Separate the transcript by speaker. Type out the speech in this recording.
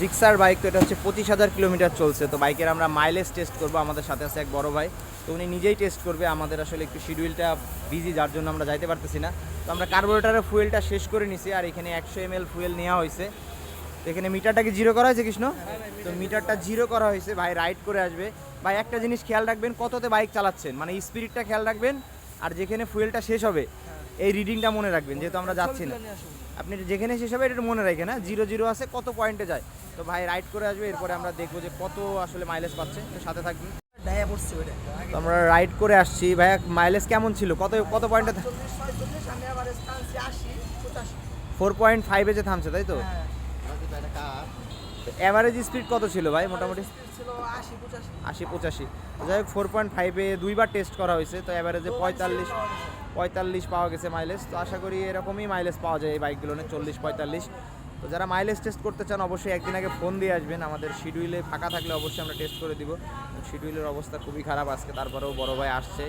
Speaker 1: Gixxer bike তো এটা হচ্ছে পঁচিশ হাজার কিলোমিটার চলছে। তো বাইকের আমরা মাইলেজ টেস্ট করব আমাদের সাথে আছে এক বড় ভাই। তো উনি নিজেই টেস্ট করবে আমাদের আসলে একটু শিডিউলটা বিজি যার জন্য আমরা যাইতে পারতেছি না। তো আমরা কার্বোরেটারের ফুয়েলটা শেষ করে নিছি আর এখানে একশো এম এল ফুয়েল নেওয়া হয়েছে। তো এখানে মিটারটাকে জিরো করা হয়েছে কৃষ্ণ? তো মিটারটা জিরো করা হয়েছে ভাই রাইড করে আসবে। ভাই একটা জিনিস খেয়াল রাখবেন কততে বাইক চালাচ্ছেন মানে স্পিরিটটা খেয়াল রাখবেন আর যেখানে ফুয়েলটা শেষ হবে এই রিডিংটা মনে রাখবেন যেহেতু আমরা যাচ্ছি না। আপনি যেখানে শেষ হবে এটা মনে রাখেন হ্যাঁ জিরো জিরো আছে কত পয়েন্টে যায়। তো ভাই রাইড করে আসবে এরপরে আমরা দেখব যে কত আসলে মাইলেজ পাচ্ছে তো সাথে থাকবেন। আমরা রাইড করে আসছি। ভাইয়া মাইলেজ কেমন ছিল? কত কত পয়েন্টে ফোর পয়েন্ট ফাইভে যে থামছে তাই তো? অ্যাভারেজ স্পিড কত ছিল ভাই মোটামুটি? আশি পঁচাশি। যাই হোক ফোর পয়েন্ট ফাইভে দুইবার টেস্ট করা হয়েছে তো অ্যাভারেজে পঁয়তাল্লিশ। পঁয়তাল্লিশ পাওয়া গেছে মাইলেজ তো আশা করি এরকমই মাইলেজ পাওয়া যায় এই বাইকগুলোনে চল্লিশ, পঁয়তাল্লিশ। তো যারা মাইলেজ টেস্ট করতে চান, অবশ্যই একদিন আগে ফোন দিয়ে আসবেন। আমাদের শিডিউলে ফাঁকা থাকলে অবশ্যই আমরা টেস্ট করে দিব। শিডিউলের অবস্থা খুবই খারাপ আজকে, তারপরেও বড় ভাই আসছে।